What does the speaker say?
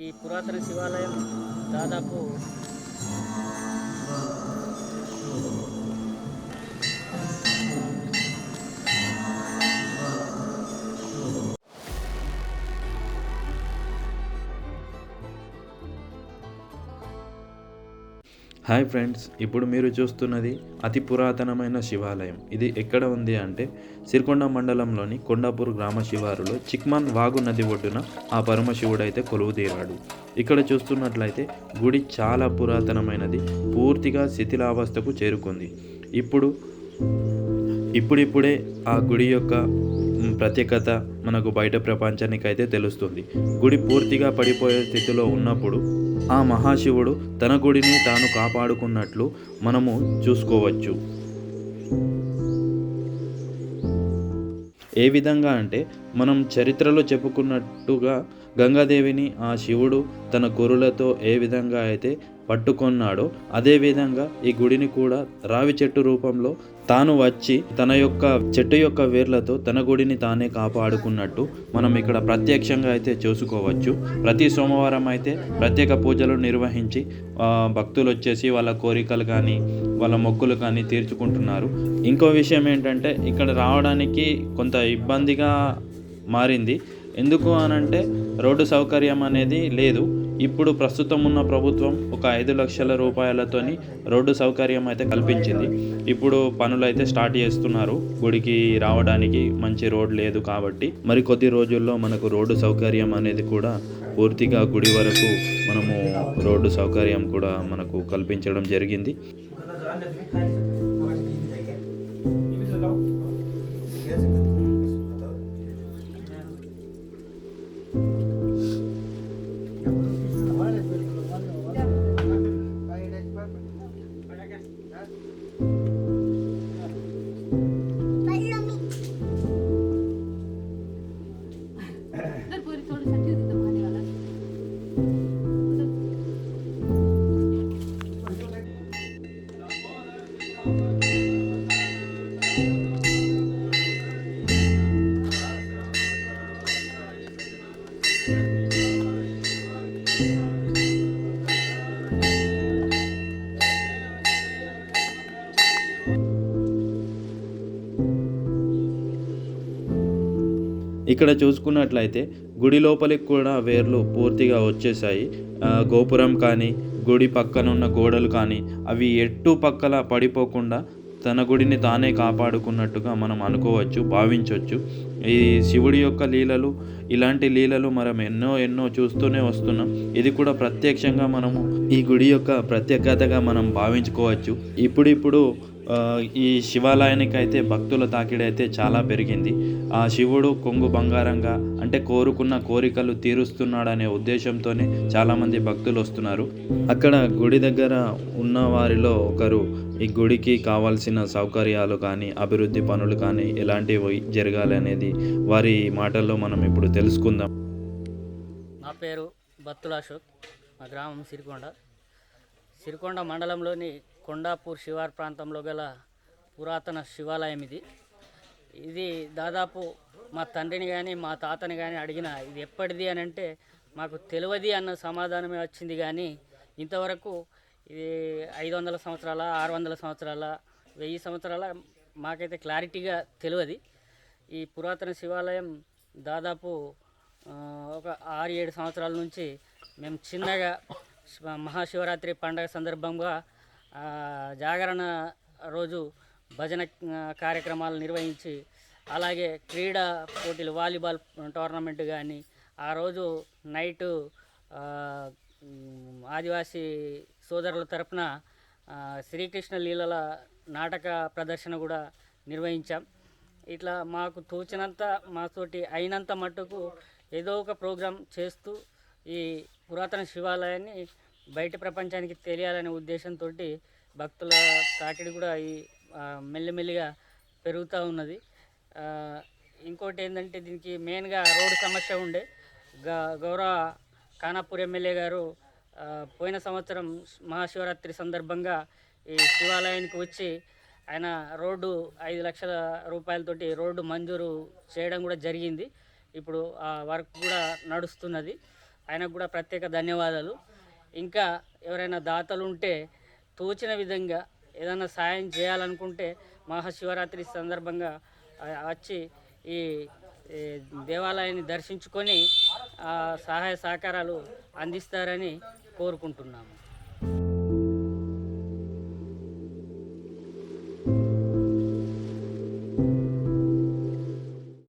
ఈ పురాతన శివాలయం దాదాపు హాయ్ ఫ్రెండ్స్ ఇప్పుడు మీరు చూస్తున్నది అతి పురాతనమైన శివాలయం. ఇది ఎక్కడ ఉంది అంటే సిరికొండ మండలంలోని కొండాపూర్ గ్రామ శివారులో చిక్మాన్ వాగు నది ఒడ్డున ఆ పరమశివుడైతే కొలువు కొలువుదీరాడు. ఇక్కడ చూస్తున్నట్లయితే గుడి చాలా పురాతనమైనది పూర్తిగా శిథిలావస్థకు చేరుకుంది. ఇప్పుడు ఇప్పుడిప్పుడే ఆ గుడి యొక్క ప్రత్యేకత మనకు బయట ప్రపంచానికి అయితే తెలుస్తుంది. గుడి పూర్తిగా పడిపోయే స్థితిలో ఉన్నప్పుడు ఆ మహాశివుడు తన గుడిని తాను కాపాడుకున్నట్లు మనము చూసుకోవచ్చు. ఏ విధంగా అంటే మనం చరిత్రలో చెప్పుకున్నట్టుగా గంగాదేవిని ఆ శివుడు తన గురులతో ఏ విధంగా అయితే పట్టుకొన్నాడో అదేవిధంగా ఈ గుడిని కూడా రావి చెట్టు రూపంలో తాను వచ్చి తన యొక్క చెట్టు యొక్క వేర్లతో తన గుడిని తానే కాపాడుకున్నట్టు మనం ఇక్కడ ప్రత్యక్షంగా అయితే చూసుకోవచ్చు. ప్రతి సోమవారం అయితే ప్రత్యేక పూజలు నిర్వహించి భక్తులు వచ్చేసి వాళ్ళ కోరికలు కానీ వాళ్ళ మొక్కులు కానీ తీర్చుకుంటున్నారు. ఇంకో విషయం ఏంటంటే ఇక్కడ రావడానికి కొంత ఇబ్బందిగా మారింది. ఎందుకు అనంటే రోడ్డు సౌకర్యం అనేది లేదు. ఇప్పుడు ప్రస్తుతం ఉన్న ప్రభుత్వం ఒక ఐదు లక్షల రూపాయలతోని రోడ్డు సౌకర్యం అయితే కల్పించింది. ఇప్పుడు పనులు అయితే స్టార్ట్ చేస్తున్నారు. గుడికి రావడానికి మంచి రోడ్ లేదు కాబట్టి. మరి కొద్ది రోజుల్లో మనకు రోడ్డు సౌకర్యం అనేది కూడా పూర్తిగా గుడి వరకు మనము రోడ్డు సౌకర్యం కూడా మనకు కల్పించడం జరిగింది. under three times ఇక్కడ చూసుకున్నట్లయితే గుడి లోపలికి కూడా వేర్లు పూర్తిగా వచ్చేసాయి. గోపురం కానీ గుడి పక్కన ఉన్న గోడలు కానీ అవి ఎట్టు పక్కల పడిపోకుండా తన గుడిని తానే కాపాడుకున్నట్టుగా మనం అనుకోవచ్చు భావించవచ్చు ఈ శివుడి యొక్క లీలలు ఇలాంటి లీలలు మనం ఎన్నో ఎన్నో చూస్తూనే వస్తున్నాం. ఇది కూడా ప్రత్యక్షంగా మనము ఈ గుడి యొక్క ప్రత్యేకతగా మనం భావించుకోవచ్చు. ఇప్పుడిప్పుడు ఈ శివాలయానికి అయితే భక్తుల తాకిడి అయితే చాలా పెరిగింది. ఆ శివుడు కొంగు బంగారంగా అంటే కోరుకున్న కోరికలు తీరుస్తున్నాడనే ఉద్దేశంతోనే చాలామంది భక్తులు వస్తున్నారు. అక్కడ గుడి దగ్గర ఉన్న వారిలో ఒకరు ఈ గుడికి కావాల్సిన సౌకర్యాలు కానీ అభివృద్ధి పనులు కానీ ఎలాంటివి జరగాలి అనేది వారి మాటల్లో మనం ఇప్పుడు తెలుసుకుందాం. నా పేరు బత్తుల అశోక్. మా గ్రామం సిరికొండ. సిరికొండ మండలంలోని కొండాపూర్ శివార్ ప్రాంతంలో గల పురాతన శివాలయం ఇది. ఇది దాదాపు మా తండ్రిని కానీ మా తాతని కానీ అడిగిన ఇది ఎప్పటిది అని అంటే మాకు తెలియదు అన్న సమాధానమే వచ్చింది కానీ ఇంతవరకు ఇది ఐదు వందల సంవత్సరాల ఆరు వందల సంవత్సరాల వెయ్యి సంవత్సరాల మాకైతే క్లారిటీగా తెలియదు. ఈ పురాతన శివాలయం దాదాపు ఒక ఆరు ఏడు సంవత్సరాల నుంచి మేము చిన్నగా మహాశివరాత్రి పండగ సందర్భంగా జాగరణ రోజు భజన కార్యక్రమాలు నిర్వహించి అలాగే క్రీడా పోటీలు వాలీబాల్ టోర్నమెంట్ కానీ ఆ రోజు నైటు ఆదివాసీ సోదరుల తరపున శ్రీకృష్ణ లీలల నాటక ప్రదర్శన కూడా నిర్వహించాం. ఇట్లా మాకు తోచినంత మాతోటి అయినంత మట్టుకు ఏదో ఒక ప్రోగ్రాం చేస్తూ ఈ పురాతన శివాలయాన్ని బయట ప్రపంచానికి తెలియాలనే ఉద్దేశంతో భక్తుల తాకిడి కూడా ఈ మెల్లమెల్లిగా మెల్లిమెల్లిగా పెరుగుతూ ఉన్నది. ఇంకోటి ఏంటంటే దీనికి మెయిన్గా రోడ్డు సమస్య ఉండే. గ- గౌరవ ఖానాపూర్ ఎమ్మెల్యే గారు పోయిన సంవత్సరం మహాశివరాత్రి సందర్భంగా ఈ శివాలయానికి వచ్చి ఆయన రోడ్డు ఐదు లక్షల రూపాయలతోటి రోడ్డు మంజూరు చేయడం కూడా జరిగింది. ఇప్పుడు ఆ వర్క్ కూడా నడుస్తున్నది. ఆయనకు కూడా ప్రత్యేక ధన్యవాదాలు. ఇంకా ఎవరైనా దాతలు ఉంటే తోచిన విధంగా ఏదైనా సాయం చేయాలనుకుంటే మహాశివరాత్రి సందర్భంగా వచ్చి ఈ దేవాలయాన్ని దర్శించుకొని సహాయ సహకారాలు అందిస్తారని కోరుకుంటున్నాము.